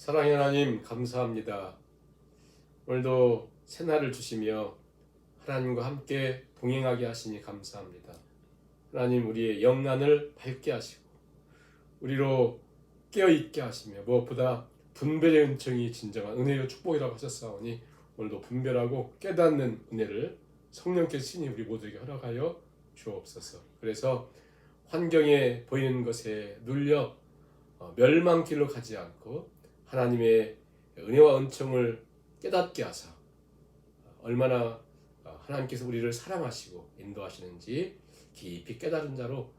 사랑의 하나님 감사합니다. 오늘도 새날을 주시며 하나님과 함께 동행하게 하시니 감사합니다. 하나님 우리의 영란을 밝게 하시고 우리로 깨어 있게 하시며 무엇보다 분별의 은총이 진정한 은혜요 축복이라고 하셨사오니 오늘도 분별하고 깨닫는 은혜를 성령께서 신이 우리 모두에게 허락하여 주옵소서. 그래서 환경에 보이는 것에 눌려 어, 멸망길로 가지 않고 하나님의 은혜와 은총을 깨닫게 하사 얼마나 어, 하나님께서 우리를 사랑하시고 인도하시는지 깊이 깨달은 자로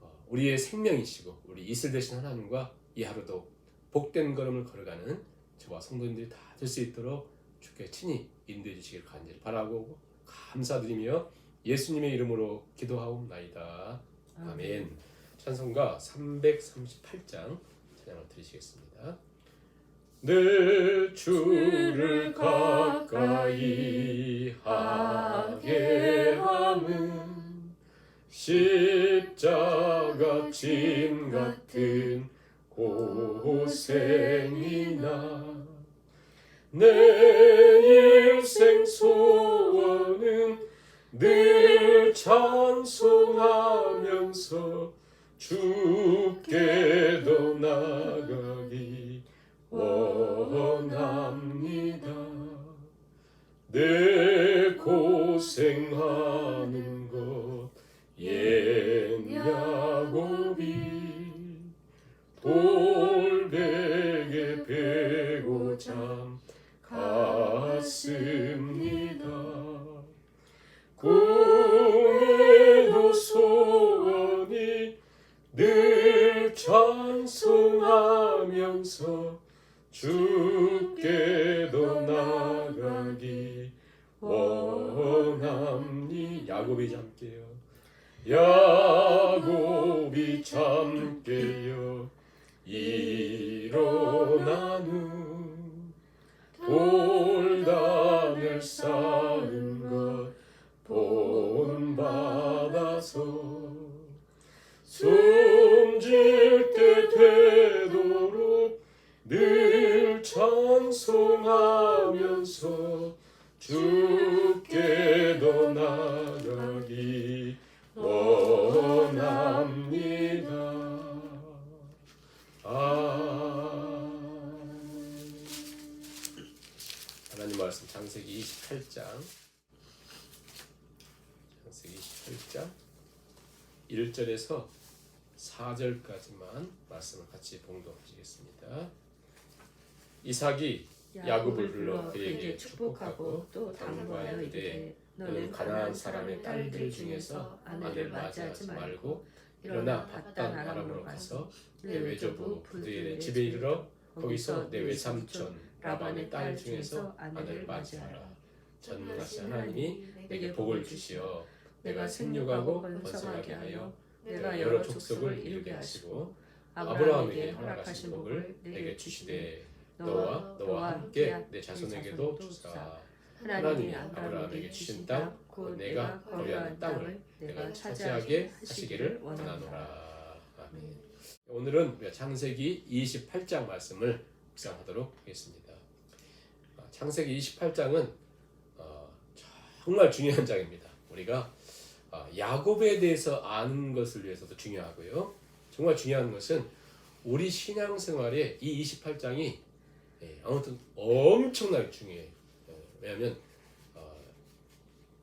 어, 우리의 생명이시고 우리 이슬 되신 하나님과 이 하루도 복된 걸음을 걸어가는 저와 성도님들이 다 될 수 있도록 주께 친히 인도해 주시길 간절히 바라고 감사드리며 예수님의 이름으로 기도하옵나이다. 아멘. 찬송가 338장 찬양을 드리시겠습니다. 늘 주를 가까이 하게 하는 십자가 짐 같은 고생이나. 내 일생 소원은 늘 찬송하면서 주께 도 나가기 원합니다. 내 고생하 받아서 숨질 때 되도록 늘 찬송하면서 주께도 나가기 원합니다. 아 하나님 말씀 창세기 28장 창세기 28장 1절에서 4절까지만 말씀을 같이 봉독하시겠습니다. 이삭이 야곱을 불러 그에게 축복하고 또 당부하여 이르되 너는 가나안 사람의 딸들 중에서 아내를 맞이하지 말고 일어나 바단 아람으로 가서 내 외조부 부두엘의 집에 이르러 거기서 내 외삼촌 라반의 딸 중에서 아내를 맞이하라. 전능하신 하나님이 내게 복을 주시어 내가 생육하고 번성하게 하여 내가 여러 족속을 이루게 하시고 아브라함에게 허락하신 복을 내게 주시되 너와 너와 함께 내 자손에게도 주사 하나님이 아브라함에게 주신 땅, 곧 내가 거류하는 땅을 내가 차지하게 하시기를 원하노라. 아멘. 오늘은 창세기 28장 말씀을 묵상하도록 하겠습니다. 아, 창세기 28장은 어, 정말 중요한 장입니다. 우리가 아, 야곱에 대해서 아는 것을 위해서도 중요하고요. 정말 중요한 것은 우리 신앙생활에 이 28장이 예, 아무튼 엄청나게 중요해요. 예, 왜냐하면 어,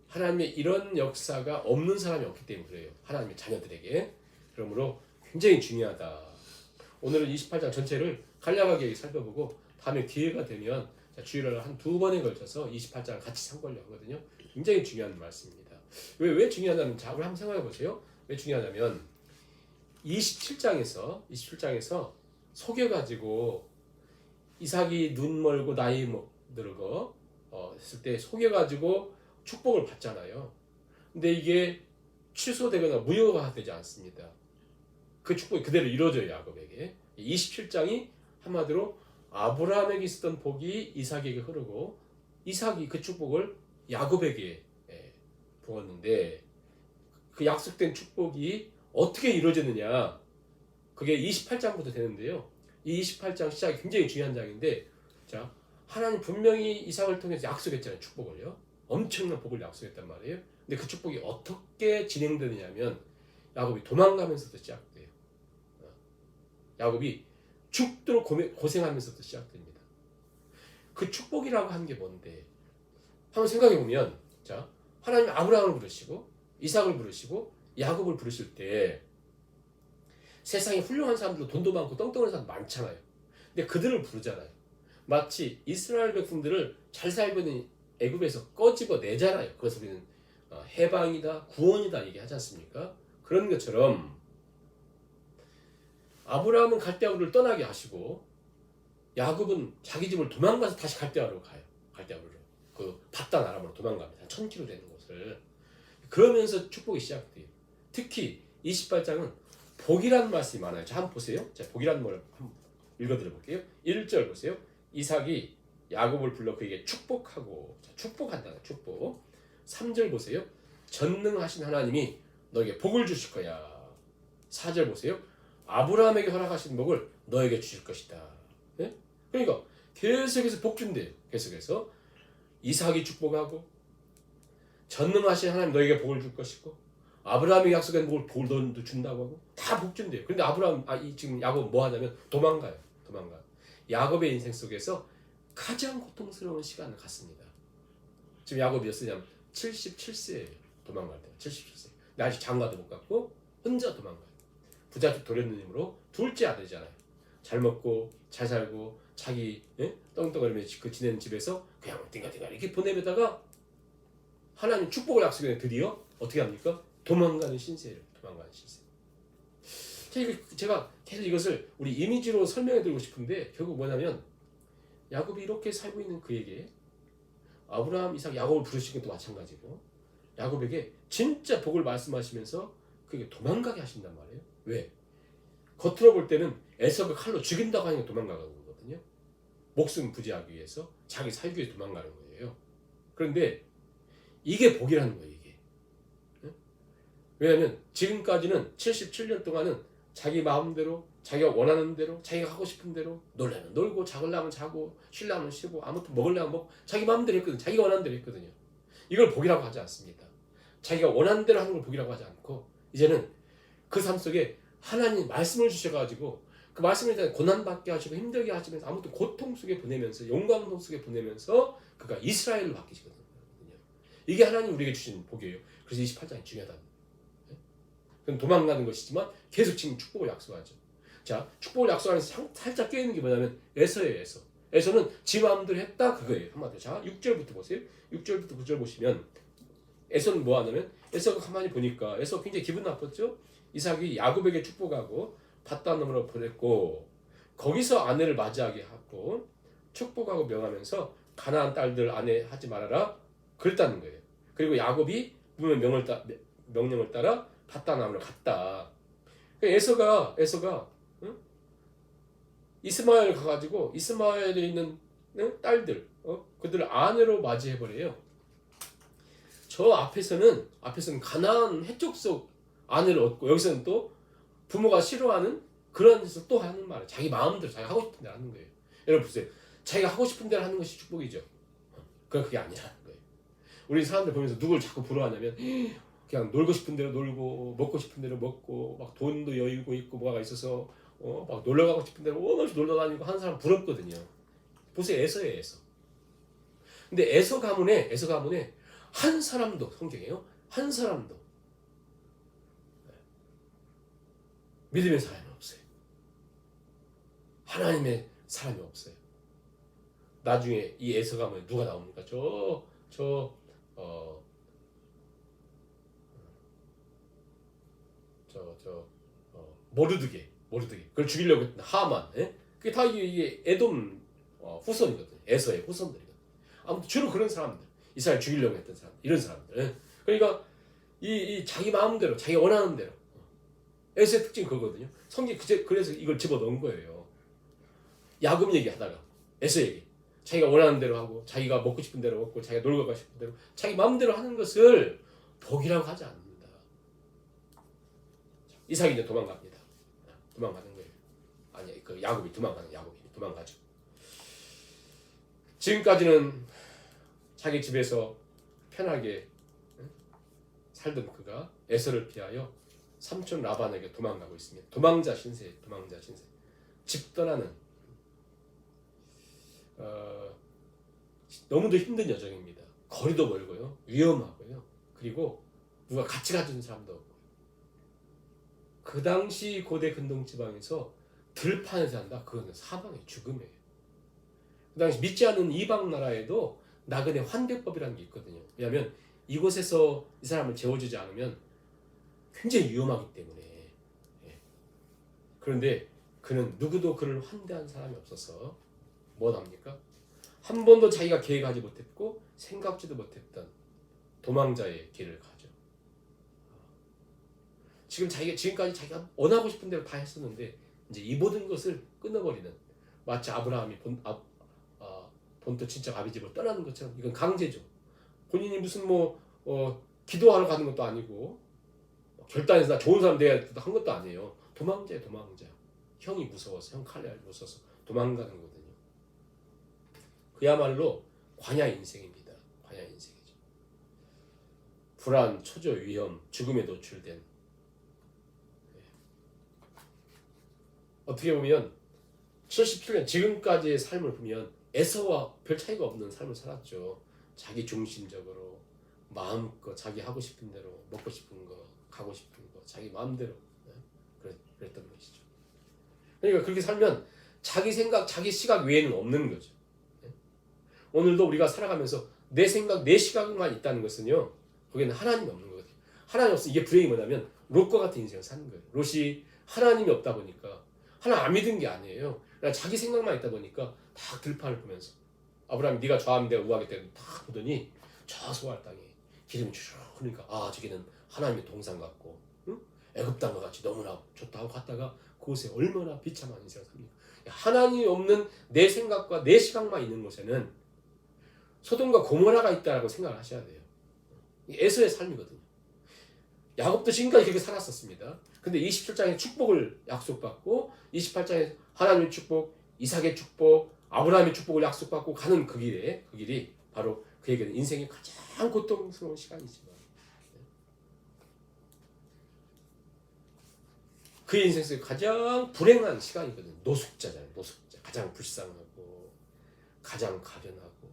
하나님의 이런 역사가 없는 사람이 없기 때문에 그래요. 하나님의 자녀들에게. 그러므로 굉장히 중요하다. 오늘은 28장 전체를 간략하게 살펴보고 다음에 기회가 되면 주일을 한두 번에 걸쳐서 28장을 같이 참고하려고 하거든요. 굉장히 중요한 말씀입니다. 왜, 왜 중요하냐면 자, 우리 한번 생각해 보세요. 왜 중요하냐면 27장에서 27장에서 속여가지고 이삭이 눈 멀고 나이 뭐 들고 어, 했을 때 속여가지고 축복을 받잖아요. 근데 이게 취소되거나 무효화되지 않습니다. 그 축복이 그대로 이루어져요 야곱에게. 27장이 한마디로 아브라함에게 있었던 복이 이삭에게 흐르고 이삭이 그 축복을 야곱에게 예, 부었는데 그 약속된 축복이 어떻게 이루어졌느냐. 그게 28장부터 되는데요. 이 28장 시작이 굉장히 중요한 장인데 자 하나님 분명히 이삭을 통해서 약속했잖아요 축복을요. 엄청난 복을 약속했단 말이에요. 근데 그 축복이 어떻게 진행되느냐면 야곱이 도망가면서부터 시작돼요. 어. 야곱이 죽도록 고생하면서부터 시작됩니다. 그 축복이라고 하는 게 뭔데? 한번 생각해 보면 자 하나님 아브라함을 부르시고 이삭을 부르시고 야곱을 부르실 때 세상에 훌륭한 사람들도 돈도 많고 떵떵한 사람 많잖아요. 근데 그들을 부르잖아요. 마치 이스라엘 백성들을 잘 살고 있는 애굽에서 꺼집어 내잖아요. 그것을 우리는 어, 해방이다, 구원이다 얘기하지 않습니까? 그런 것처럼 아브라함은 갈대아우를 떠나게 하시고 야곱은 자기 집을 도망가서 다시 갈대아우로 가요. 갈대아우로 그 바다 나라로 도망갑니다. 천 킬로 되는 곳을 그러면서 축복이 시작돼요. 특히 28장은 복이라는 말씀이 많아요. 자, 한번 보세요. 자, 복이라는 말 한번 읽어드려 볼게요. 1절 보세요. 이삭이 야곱을 불러 그에게 축복하고 자, 축복한다. 축복. 3절 보세요. 전능하신 하나님이 너에게 복을 주실 거야. 4절 보세요. 아브라함에게 허락하신 복을 너에게 주실 것이다. 예? 그러니까 계속해서 복 준대요. 계속해서 이삭이 축복하고 전능하신 하나님 너에게 복을 줄 것이고 아브라함이 약속한 복을 복도 준다고 하고 다 복 준대요. 근데 아브라함 아 이 지금 야곱 뭐 하냐면 도망가요. 도망가. 야곱의 인생 속에서 가장 고통스러운 시간을 갖습니다. 지금 야곱이 몇 세냐면 77세예요. 도망갈 때 77세. 근데 아직 장가도 못 갔고 혼자 도망가요. 부잣집 도련님으로 둘째 아들이잖아요. 잘 먹고 잘 살고 자기 예? 떵떵거리며 그 지내는 집에서 그냥 띵가띵가 이렇게 보내다가 하나님 축복을 약속해 드디어 어떻게 합니까? 도망가는 신세를 도망가는 신세. 제가 계속 이것을 우리 이미지로 설명해 드리고 싶은데 결국 뭐냐면 야곱이 이렇게 살고 있는 그에게 아브라함, 이삭, 야곱을 부르신 것도 마찬가지고 야곱에게 진짜 복을 말씀하시면서 그게 도망가게 하신단 말이에요. 왜? 겉으로 볼 때는 에서가 칼로 죽인다고 하니까 도망가는 거거든요. 목숨 부지하기 위해서 자기 살기 위해서 도망가는 거예요. 그런데 이게 복이라는 거예요, 이게. 응? 왜냐하면 지금까지는 77년 동안은 자기 마음대로, 자기가 원하는 대로, 자기가 하고 싶은 대로 놀려면 놀고, 자글라면 자고, 쉬려면 쉬고, 아무튼 먹으려면 먹고, 자기 마음대로 했거든요. 자기가 원하는 대로 했거든요. 이걸 복이라고 하지 않습니다. 자기가 원하는 대로 하는 걸 복이라고 하지 않고, 이제는 그 삶 속에 하나님 말씀을 주셔가지고, 그 말씀을 일단 고난받게 하시고 힘들게 하시면서 아무튼 고통 속에 보내면서 영광 속에 보내면서 그가 이스라엘로 바뀌시거든요. 이게 하나님 우리에게 주신 복이에요. 그래서 28장이 중요하다. 예? 그건 도망가는 것이지만 계속 지금 축복을 약속하죠. 자, 축복을 약속하면서 상- 살짝 껴있는 게 뭐냐면 에서예요, 에서. 에서는 지 마음대로 했다 그거예요. 한마디로. 자, 6절부터 보세요. 6절부터 9절 보시면 에서는 뭐 하냐면 에서가 가만히 보니까 에서 굉장히 기분 나빴죠. 이삭이 야곱에게 축복하고 밭단으로 보냈고 거기서 아내를 맞이하게 하고 축복하고 명하면서 가나안 딸들 아내 하지 말아라 그랬다는 거예요. 그리고 야곱이 분명 명을 따, 명령을 따라 밭단함으로 갔다. 그러니까 에서가 에서가 응? 이스마엘 가가지고 이스마엘에 있는 응? 딸들 어? 그들을 아내로 맞이해 버려요. 저 앞에서는 앞에서는 가나안 해쪽 속 아내를 얻고 여기서는 또 부모가 싫어하는 그런 데서 또 하는 말을 자기 마음대로 자기 하고 싶은 대로 하는 거예요. 여러분 보세요. 자기가 하고 싶은 대로 하는 것이 축복이죠. 그 그게 아니라는 거예요. 우리 사람들 보면서 누굴 자꾸 부러워하냐면 그냥 놀고 싶은 대로 놀고 먹고 싶은 대로 먹고 막 돈도 여유고 있고 뭐가 있어서 어, 막 놀러 가고 싶은 대로 오늘씩 놀러 다니고 하는 사람 부럽거든요. 보세요. 에서예요, 에서. 근데 에서 가문에 에서 가문에 한 사람도 성경에요. 한 사람도 믿음의 사람이 없어요. 하나님의 사람이 없어요. 나중에 이 에서 가문에 누가 나옵니까? 저, 저, 어, 저, 저, 어, 모르드게, 모르드게. 그걸 죽이려고 했던 하만, 예? 그게 다 이게, 에돔 어, 후손이거든요. 에서의 후손들이거든요. 아무튼 주로 그런 사람들, 이스라엘 죽이려고 했던 사람, 이런 사람들. 예? 그러니까 이, 이 자기 마음대로, 자기 원하는 대로. 에서의 특징이 그거거든요. 성경 그제 그래서 이걸 집어 넣은 거예요. 야곱 얘기하다가 에서 얘기. 자기가 원하는 대로 하고 자기가 먹고 싶은 대로 먹고 자기가 놀고 가고 싶은 대로 자기 마음대로 하는 것을 복이라고 하지 않는다. 이삭이 이제 도망갑니다. 도망가는 거예요. 아니 그 야곱이 도망가는 야곱이 도망가죠. 지금까지는 자기 집에서 편하게 응? 살던 그가 에서를 피하여 삼촌 라반에게 도망가고 있습니다. 도망자 신세, 도망자 신세. 집 떠나는 어, 너무도 힘든 여정입니다. 거리도 멀고요, 위험하고요. 그리고 누가 같이 가주는 사람도 없고. 그 당시 고대 근동 지방에서 들판에서 한다. 그거는 사망의 죽음이에요. 그 당시 믿지 않는 이방 나라에도 나그네 환대법이라는 게 있거든요. 왜냐하면 이곳에서 이 사람을 재워주지 않으면 굉장히 위험하기 때문에. 예. 그런데 그는 누구도 그를 환대한 사람이 없어서 뭐 합니까? 한 번도 자기가 계획하지 못했고 생각지도 못했던 도망자의 길을 가죠. 지금 자기가 지금까지 자기가 원하고 싶은 대로 다 했었는데 이제 이 모든 것을 끊어버리는 마치 아브라함이 본 아, 아, 본토 친척 아비 집을 떠나는 것처럼 이건 강제죠. 본인이 무슨 뭐 어, 기도하러 가는 것도 아니고 결단해서 나 좋은 사람 돼야 한 것도 아니에요. 도망자예요, 도망자. 형이 무서워서 형 칼날 무서워서 도망가는 거거든요. 그야말로 관야 인생입니다. 관야 인생이죠. 불안, 초조, 위험, 죽음에 노출된 예. 어떻게 보면 77년 지금까지의 삶을 보면 에서와 별 차이가 없는 삶을 살았죠. 자기 중심적으로 마음껏 자기 하고 싶은 대로 먹고 싶은 거, 가고 싶은 거, 자기 마음대로 예? 그랬, 그랬던 것이죠. 그러니까 그렇게 살면 자기 생각, 자기 시각 외에는 없는 거죠. 예? 오늘도 우리가 살아가면서 내 생각, 내 시각만 있다는 것은요, 거기는 하나님이 없는 거거든요. 하나님 없으면 이게 불행이 뭐냐면 롯과 같은 인생을 사는 거예요. 롯이 하나님이 없다 보니까 하나 안 믿은 게 아니에요. 그냥 자기 생각만 있다 보니까 다 들판을 보면서 아브라함이 네가 좌하면 내가 우하겠다 다 보더니 저 소알 땅에 기름이 쭉 흐르니까 아 저기는 하나님의 동산 같고 응? 애굽 땅과 같이 너무나 좋다 하고 갔다가 그곳에 얼마나 비참한 인생을 삽니까? 하나님이 없는 내 생각과 내 시각만 있는 곳에는 소돔과 고모라가 있다라고 생각을 하셔야 돼요. 에서의 삶이거든요. 야곱도 지금까지 그렇게 살았었습니다. 근데 27장에 축복을 약속받고 28장에 하나님의 축복, 이삭의 축복, 아브라함의 축복을 약속받고 가는 그 길에 그 길이 바로 그에게는 인생의 가장 고통스러운 시간이지만 그 인생 속에 가장 불행한 시간이거든요. 노숙자잖아요. 노숙자. 가장 불쌍하고 가장 가련하고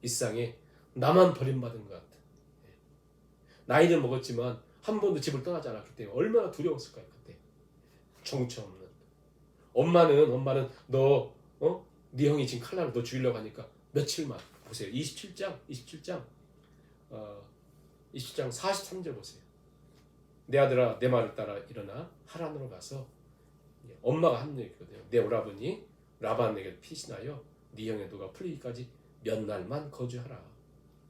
이 세상에 나만 버림받은 것 같은 예. 나이를 먹었지만 한 번도 집을 떠나지 않았기 때문에 얼마나 두려웠을까요 그때 정처 없는 엄마는 엄마는 너 어? 네 형이 지금 칼날로 너 죽이려고 하니까 며칠만 보세요. 27장 27장. 어, 27장 43절 보세요. 내 아들아 내 말을 따라 일어나 하란으로 가서 예, 엄마가 하는 얘기거든요. 내 오라버니 라반에게 피신하여 네 형의 누가 풀리기까지 몇 날만 거주하라.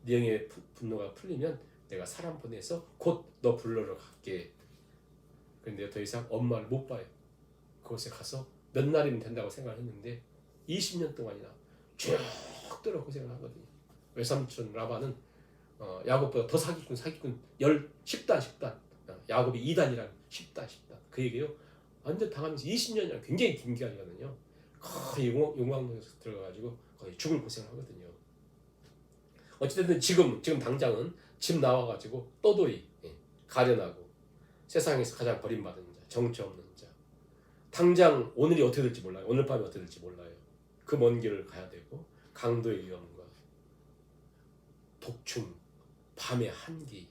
네 형의 부- 분노가 풀리면 내가 사람 보내서 곧 너 불러러 갈게. 근데 더 이상 엄마를 못 봐요. 그곳에 가서 몇 날이면 된다고 생각했는데 20년 동안이나 쭉들어 고생을 하거든요. 외삼촌 라반은 어, 야곱보다 더 사기꾼 사기꾼 열 10단 10단 어, 야곱이 2단이란 10단 10단 그 얘기요. 완전 당하면서 20년이나 굉장히 긴 기간이거든요. 거의 용왕동에서 들어가가지고 거의 죽을 고생을 하거든요. 어찌됐든 지금 지금 당장은 집 나와가지고 떠돌이 예, 가련하고 세상에서 가장 버림받은 자 정처 없는 자 당장 오늘이 어떻게 될지 몰라요 오늘 밤이 어떻게 될지 몰라요 그 먼 길을 가야 되고 강도의 위험과 독충 밤의 한기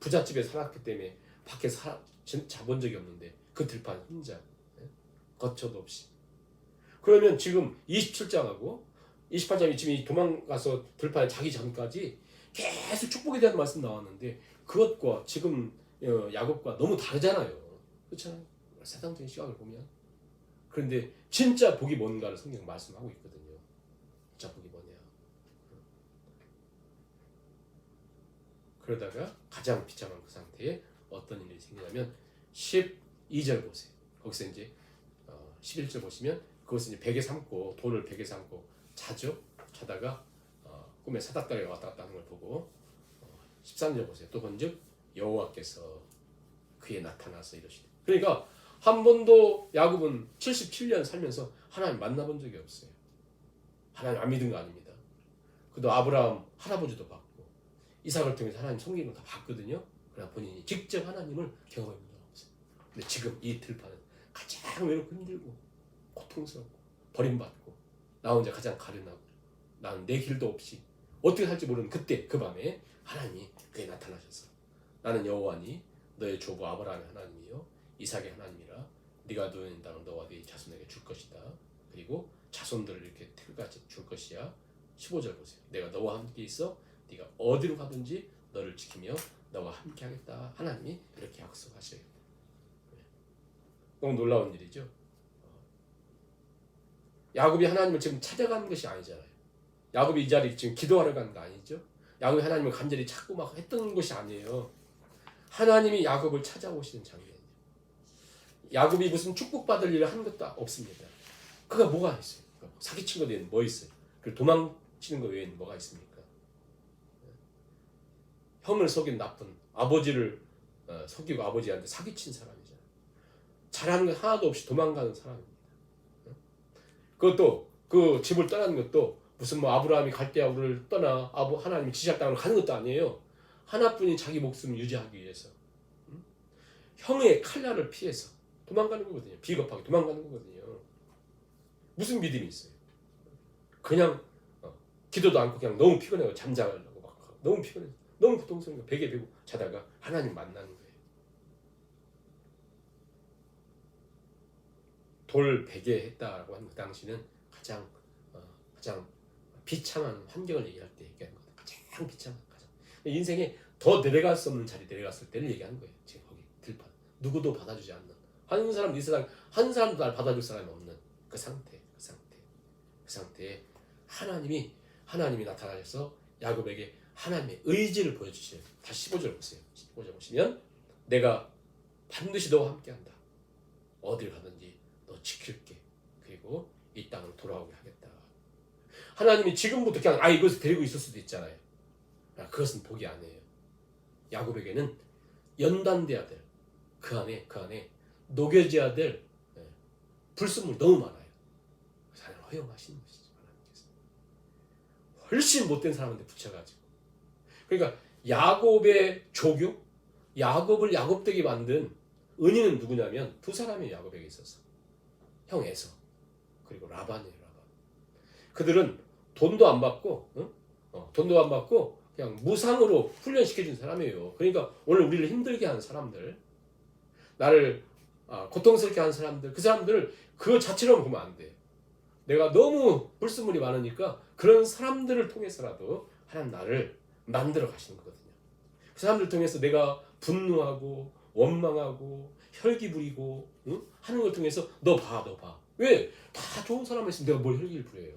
부잣집에 살았기 때문에 밖에 사, 진- 자본 적이 없는데 그 들판 혼자 예, 거처도 없이 그러면 지금 27장하고 28장이 지금 이 도망가서 들판에 자기 전까지 계속 축복에 대한 말씀 나왔는데 그것과 지금 어, 야곱과 너무 다르잖아요. 그렇잖아요. 세상적인 시각을 보면 그런데 진짜 복이 뭔가를 성경 말씀하고 있거든요. 진짜 복이 뭐냐. 그러다가 가장 비참한 그 상태에 어떤 일이 생기냐면 12절 보세요. 거기서 이제 어, 11절 보시면 그것은 이제 베개 삼고 돈을 베개 삼고 자죠. 자다가 어, 꿈에 사닥다리가 왔다 갔다 하는 걸 보고 어, 13절 보세요. 또 본즉 여호와께서 그에 나타나서 이러시되 그러니까 한 번도 야곱은 77년 살면서 하나님 만나본 적이 없어요. 하나님 안 믿은 거 아닙니다. 그도 아브라함 할아버지도 봤고 이삭을 통해서 하나님 거다 봤거든요. 그러나 본인이 직접 하나님을 경험해 본적 없어요. 근데 지금 이 들판은 가장 외롭고 힘들고 고통스럽고 버림받고 나 혼자 가장 가련하고 나는 내 길도 없이 어떻게 살지 모르는 그때 그 밤에 하나님이 그에 나타나셔서 나는 여호와니 너의 조부 아브라함의 하나님이요 이삭의 하나님이라 네가 누인 땅을 너와 네 자손에게 줄 것이다 그리고 자손들을 이렇게 틀같이 줄 것이야 15절 보세요 내가 너와 함께 있어 네가 어디로 가든지 너를 지키며 너와 함께 하겠다 하나님이 이렇게 약속하셔요 네. 너무 놀라운 일이죠 야곱이 하나님을 지금 찾아가는 것이 아니잖아요. 야곱이 이 자리 지금 기도하러 가는 거 아니죠? 야곱이 하나님을 간절히 찾고 막 했던 것이 아니에요. 하나님이 야곱을 찾아오시는 장면이에요. 야곱이 무슨 축복받을 일을 한 것도 없습니다. 그가 뭐가 있어요? 사기친 거 외에는 뭐 있어요? 그 도망치는 거 외에는 뭐가 있습니까? 형을 속인 나쁜 아버지를 어, 속이고 아버지한테 사기친 사람이잖아요. 잘하는 거 하나도 없이 도망가는 사람입니다. 그것도 그 집을 떠나는 것도 무슨 뭐 아브라함이 갈대아우를 떠나 아부 하나님이 지시할 땅으로 가는 것도 아니에요. 하나뿐인 자기 목숨을 유지하기 위해서 음? 형의 칼날을 피해서 도망가는 거거든요. 비겁하게 도망가는 거거든요. 무슨 믿음이 있어요? 그냥 어, 기도도 않고 그냥 너무 피곤해요. 잠자려고 막 너무 피곤해. 너무 고통스러운 거 베개 베고 자다가 하나님 만나는 거예요. 돌 베개 했다라고 하는 그 당시는 가장 어, 가장 비참한 환경을 얘기할 때 얘기하는 거예요. 가장 비참한 가장 인생에 더 내려갈 수 없는 자리 내려갔을 때를 얘기하는 거예요. 지금 거기 들판 누구도 받아주지 않는 한 사람 이 세상 한 사람도 날 받아줄 사람이 없는 그 상태 그 상태 그 상태에 하나님이 하나님이 나타나셔서 야곱에게 하나님의 의지를 보여주시는 다시 15절 보세요. 15절 보시면 내가 반드시 너와 함께한다. 어딜 가든지 너 지킬게. 그리고 이 땅을 돌아오게 하겠다. 하나님이 지금부터 그냥 아 이것을 데리고 있을 수도 있잖아요. 아, 그것은 복이 아니에요. 야곱에게는 연단돼야 될 그 안에 그 안에 녹여져야 될 예, 불순물이 너무 많아요. 하나님 허용하시는 것이죠. 하나님께서 훨씬 못된 사람한테 붙여가지고 그러니까 야곱의 조교 야곱을 야곱되게 만든 은인은 누구냐면 두 사람이 야곱에게 있었어. 형 에서 그리고 라반이에요 라반. 그들은 돈도 안 받고 응? 어, 돈도 안 받고 그냥 무상으로 훈련시켜준 사람이에요. 그러니까 오늘 우리를 힘들게 하는 사람들, 나를 아, 고통스럽게 하는 사람들, 그 사람들을 그 자체로 보면 안 돼. 내가 너무 불순물이 많으니까 그런 사람들을 통해서라도 하나님 나를 만들어 가시는 거거든요. 그 사람들 통해서 내가 분노하고 원망하고 혈기 부리고 응? 하는 걸 통해서 너 봐, 너 봐. 왜? 다 좋은 사람을 있으면 내가 뭘 혈기를 부려요.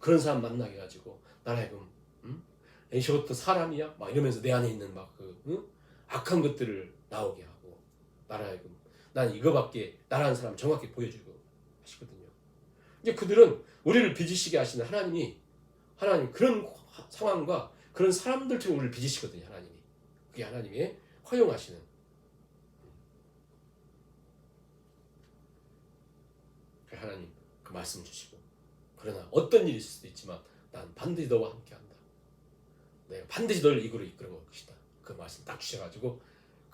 그런 사람 만나게 해가지고 나라에금 응? 에이 저것도 사람이야? 막 이러면서 내 안에 있는 막그 응? 악한 것들을 나오게 하고 나라에금 난 이거밖에 나라는 사람 정확히 보여주고 하시거든요. 이제 그들은 우리를 빚으시게 하시는 하나님이 하나님 그런 상황과 그런 사람들 중에 우리를 빚으시거든요. 하나님이 그게 하나님의 허용하시는 그 하나님 그 말씀 주시고 그러나 어떤 일이 수도 있지만 난 반드시 너와 함께한다. 내가 반드시 너를 이끌어 이끌어 올 것이다. 그 말씀 딱 주셔가지고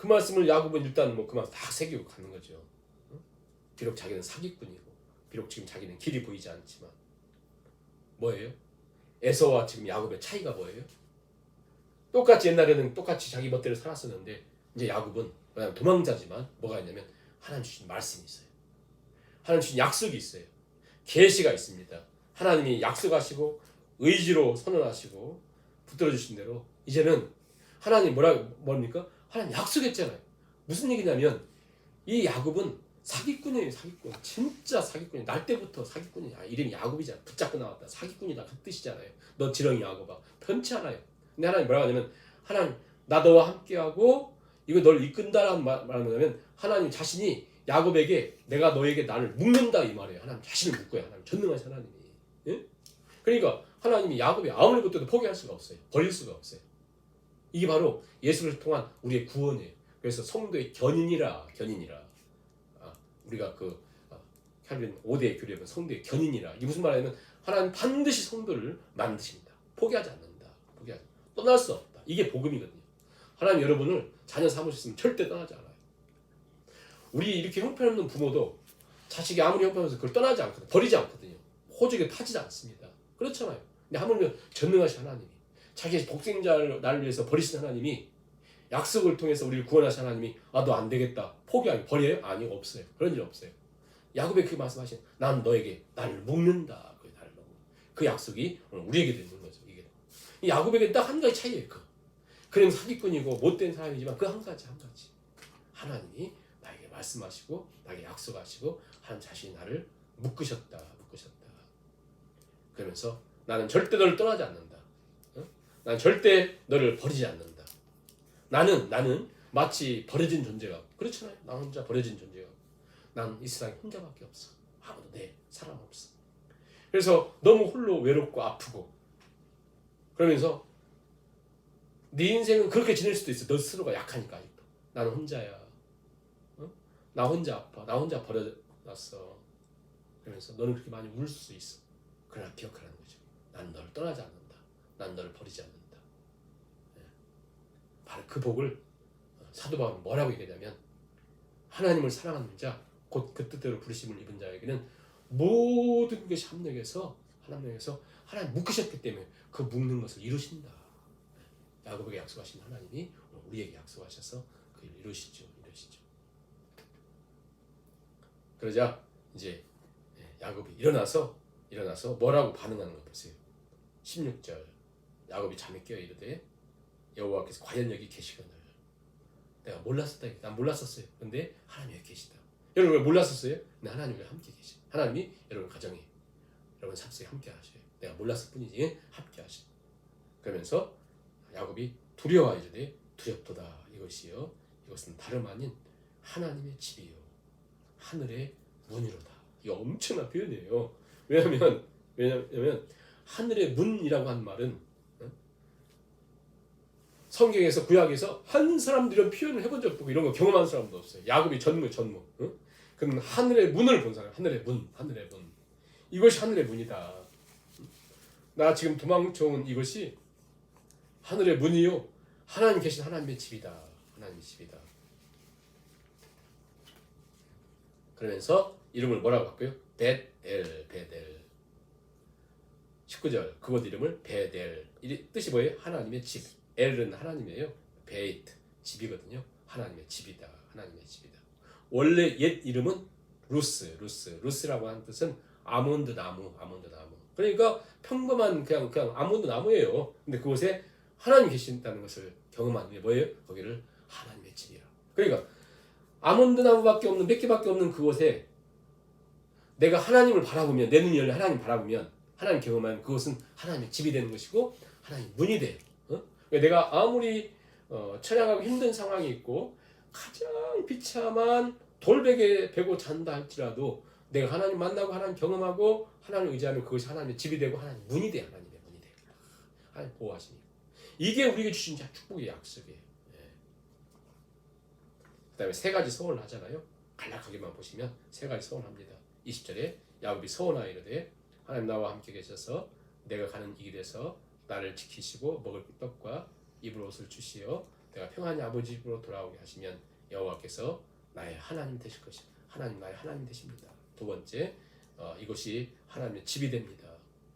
그 말씀을 야곱은 일단 뭐그 말씀 다 새기고 가는 거죠. 응? 비록 자기는 사기꾼이고 비록 지금 자기는 길이 보이지 않지만 뭐예요? 에서와 지금 야곱의 차이가 뭐예요? 똑같이 옛날에는 똑같이 자기 멋대로 살았었는데 이제 야곱은 그냥 도망자지만 뭐가 있냐면 하나님 주신 말씀이 있어요. 하나님 주신 약속이 있어요. 계시가 있습니다. 하나님이 약속하시고 의지로 선언하시고 붙들어 주신 대로 이제는 하나님 뭐라 뭡니까? 하나님 약속했잖아요. 무슨 얘기냐면 이 야곱은 사기꾼이에요, 사기꾼. 진짜 사기꾼이. 날 때부터 사기꾼이야. 이름이 야곱이잖아. 붙잡고 나왔다. 사기꾼이다. 그 뜻이잖아요. 너 지렁이 야곱아. 편치 않아요. 근데 하나님 뭐라고 하냐면 하나님 나 너와 함께하고 이거 널 이끈다라는 말, 말은 뭐냐면 하나님 자신이 야곱에게 내가 너에게 나를 묶는다 이 말이에요. 하나님 자신을 묶어요. 하나님 전능하신 하나님이. 예? 그러니까 하나님이 야곱이 아무리 그때도 포기할 수가 없어요. 버릴 수가 없어요. 이게 바로 예수를 통한 우리의 구원이에요. 그래서 성도의 견인이라 견인이라. 아, 우리가 그 어, 칼빈 5대 교리에 성도의 견인이라 이게 무슨 말이냐면 하나님 반드시 성도를 만드십니다. 포기하지 않는다. 포기하지 떠날 수 없다. 이게 복음이거든요. 하나님 여러분을 자녀 삼으셨으면 절대 떠나지 않아요. 우리 이렇게 형편없는 부모도 자식이 아무리 형편없어서 그걸 떠나지 않거든요. 버리지 않거든요. 호적에 파지지 않습니다. 그렇잖아요. 근데 하물며 전능하신 하나님이 자기 독생자를 나를 위해서 버리신 하나님이 약속을 통해서 우리를 구원하신 하나님이 아 너 안 되겠다 포기하기 버려요? 아니 없어요. 그런 일 없어요. 야곱에 그 말씀하신 난 너에게 나를 묶는다. 그 나를 묶는. 그 약속이 우리에게 되는 거죠. 이게 이 야곱에게 딱 한 가지 차이예요. 그. 그는 사기꾼이고 못된 사람이지만 그 한 가지 한 가지 하나님이 나에게 말씀하시고 나에게 약속하시고 한 자신이 나를 묶으셨다 묶으셨다 그러면서 나는 절대 너를 떠나지 않는다 어? 나는 절대 너를 버리지 않는다 나는 나는 마치 버려진 존재가 그렇잖아요 나 혼자 버려진 존재가 난 이 세상에 혼자밖에 없어 아무도 내 사람 없어 그래서 너무 홀로 외롭고 아프고 그러면서 네 인생은 그렇게 지낼 수도 있어. 너 스스로가 약하니까 아직도. 나는 혼자야. 어? 나 혼자 아파. 나 혼자 버려놨어. 그러면서 너는 그렇게 많이 울 수 있어. 그러나 기억하라는 거죠. 난 너를 떠나지 않는다. 난 너를 버리지 않는다. 예. 바로 그 복을 어, 사도 바울은 뭐라고 얘기하냐면 하나님을 사랑하는 자, 곧 그 뜻대로 부르심을 입은 자에게는 모든 것이 합력해서 하나님에서 하나님 묶으셨기 때문에 그 묶는 것을 이루신다. 야곱에게 약속하신 하나님이 우리에게 약속하셔서 그 이루시죠. 이루시죠. 그러자 이제 예, 야곱이 일어나서 일어나서 뭐라고 반응하는 거 보세요. 16절 야곱이 잠에 깨어 이르되 여호와께서 과연 여기 계시거늘 내가 몰랐었다. 난 몰랐었어요. 근데 하나님이 여기 계시다. 여러분 왜 몰랐었어요? 근데 하나님이 함께 계시. 하나님이 여러분 가정에 여러분 삶속에 함께 하셔요. 내가 몰랐을 뿐이지 함께 하시. 그러면서 야곱이 두려워 이르되 두렵도다 이것이요 이것은 다름 아닌 하나님의 집이요 하늘의 문이로다 이거 엄청난 표현이에요 왜냐하면 왜냐하면 하늘의 문이라고 한 말은 어? 성경에서 구약에서 한 사람도 이런 표현을 해본 적도 없고 이런 거 경험한 사람도 없어요 야곱이 전무 전무 어? 그는 하늘의 문을 본 사람 하늘의 문 하늘의 문 이것이 하늘의 문이다 나 지금 도망쳐온 이것이 하늘의 문이요 하나님 계신 하나님의 집이다. 하나님의 집이다. 그러면서 이름을 뭐라고 할까요? 베델 베델 19절 그곳 이름을 베델 이 뜻이 뭐예요? 하나님의 집 엘은 하나님이에요. 베이트 집이거든요. 하나님의 집이다. 하나님의 집이다. 원래 옛 이름은 루스 루스. 루스라고 하는 뜻은 아몬드 나무 아몬드 나무. 그러니까 평범한 그냥 그냥 아몬드 나무예요. 근데 그곳에 하나님 계신다는 것을 경험하는 게 뭐예요? 거기를 하나님의 집이라. 그러니까 아몬드 나무밖에 없는 몇 개밖에 없는 그곳에 내가 하나님을 바라보면 내 눈이 열려 하나님 바라보면 하나님 경험하면 그것은 하나님의 집이 되는 것이고 하나님 문이 돼요. 어? 그러니까 내가 아무리 어, 처량하고 힘든 상황이 있고 가장 비참한 돌베개 베고 잔다 할지라도 내가 하나님 만나고 하나님 경험하고 하나님 의지하면 그것이 하나님의 집이 되고 하나님 문이 돼 하나님의 문이 돼. 하나님 보호하시니. 이게 우리에게 주신 축복의 약속이에요. 예. 그다음에 세 가지 서원을 하잖아요. 간략하게만 보시면 세 가지 서원합니다. 20절에 야곱이 서원하여 이르되 하나님 나와 함께 계셔서 내가 가는 이 길에서 나를 지키시고 먹을 떡과 입을 옷을 주시어 내가 평안히 아버지 집으로 돌아오게 하시면 여호와께서 나의 하나님 되실 것이 하나님 나의 하나님 되십니다. 두 번째 어, 이것이 하나님의 집이 됩니다.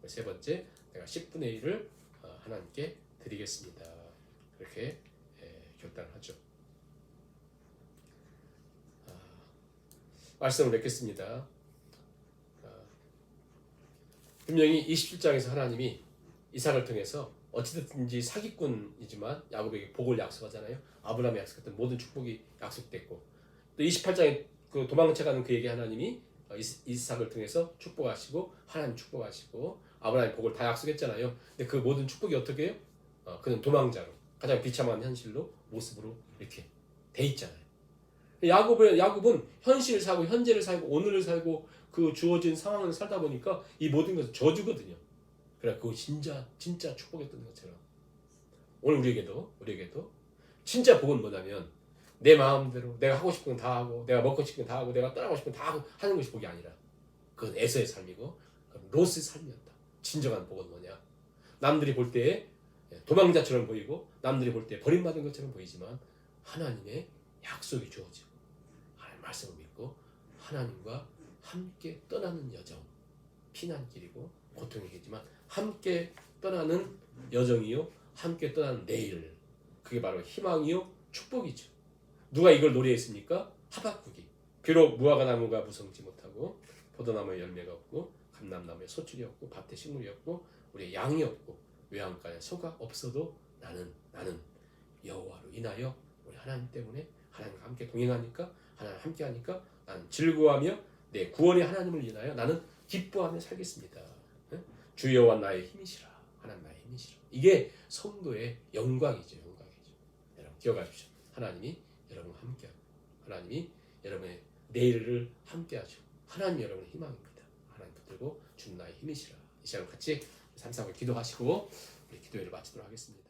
세 번째 내가 10분의 1을 어, 하나님께 드리겠습니다. 그렇게 예, 결단하죠. 아, 말씀을 맺겠습니다. 아, 분명히 27장에서 하나님이 이삭을 통해서 어찌됐든지 사기꾼이지만 야곱에게 복을 약속하잖아요. 아브라함이 약속했던 모든 축복이 약속됐고 또 28장에 그 도망쳐가는 그에게 하나님이 어, 이삭을 통해서 축복하시고 하나님 축복하시고 아브라함 복을 다 약속했잖아요. 근데 그 모든 축복이 어떻게 해요? 어, 그는 도망자로 가장 비참한 현실로 모습으로 이렇게 돼 있잖아요. 야곱은 야곱은 현실을 살고 현재를 살고 오늘을 살고 그 주어진 상황을 살다 보니까 이 모든 것은 저주거든요. 그래 그거 진짜 진짜 축복했던 것처럼 오늘 우리에게도 우리에게도 진짜 복은 뭐냐면 내 마음대로 내가 하고 싶은 건 다 하고 내가 먹고 싶은 건 다 하고 내가 떠나고 싶은 건 다 하고 하는 것이 복이 아니라 그건 에서의 삶이고 로스의 삶이었다. 진정한 복은 뭐냐? 남들이 볼 때 도망자처럼 보이고 남들이 볼 때 버림받은 것처럼 보이지만 하나님의 약속이 주어지고 하나님 말씀을 믿고 하나님과 함께 떠나는 여정 피난길이고 고통이겠지만 함께 떠나는 여정이요. 함께 떠나는 내일. 그게 바로 희망이요. 축복이죠. 누가 이걸 노래했습니까? 하박국이. 비록 무화과 나무가 무성지 못하고 포도나무에 열매가 없고 감람나무에 소출이 없고 밭에 식물이 없고 우리의 양이 없고 외양간에 소가 없어도 나는 나는 여호와로 인하여 우리 하나님 때문에 하나님과 함께 동행하니까 하나님 함께 하니까 나는 즐거워하며 내 구원의 하나님을 인하여 나는 기뻐하며 살겠습니다. 예? 주 여호와 나의 힘이시라. 하나님 나의 힘이시라. 이게 성도의 영광이죠. 영광이죠. 여러분 기억하십시오. 하나님이 여러분과 함께하고 하나님이 여러분의 내일을 함께 하죠. 하나님 여러분의 희망입니다. 하나님 붙들고 주 나의 힘이시라. 이 시간 같이 삼삼을 기도하시고 우리 기도회를 마치도록 하겠습니다.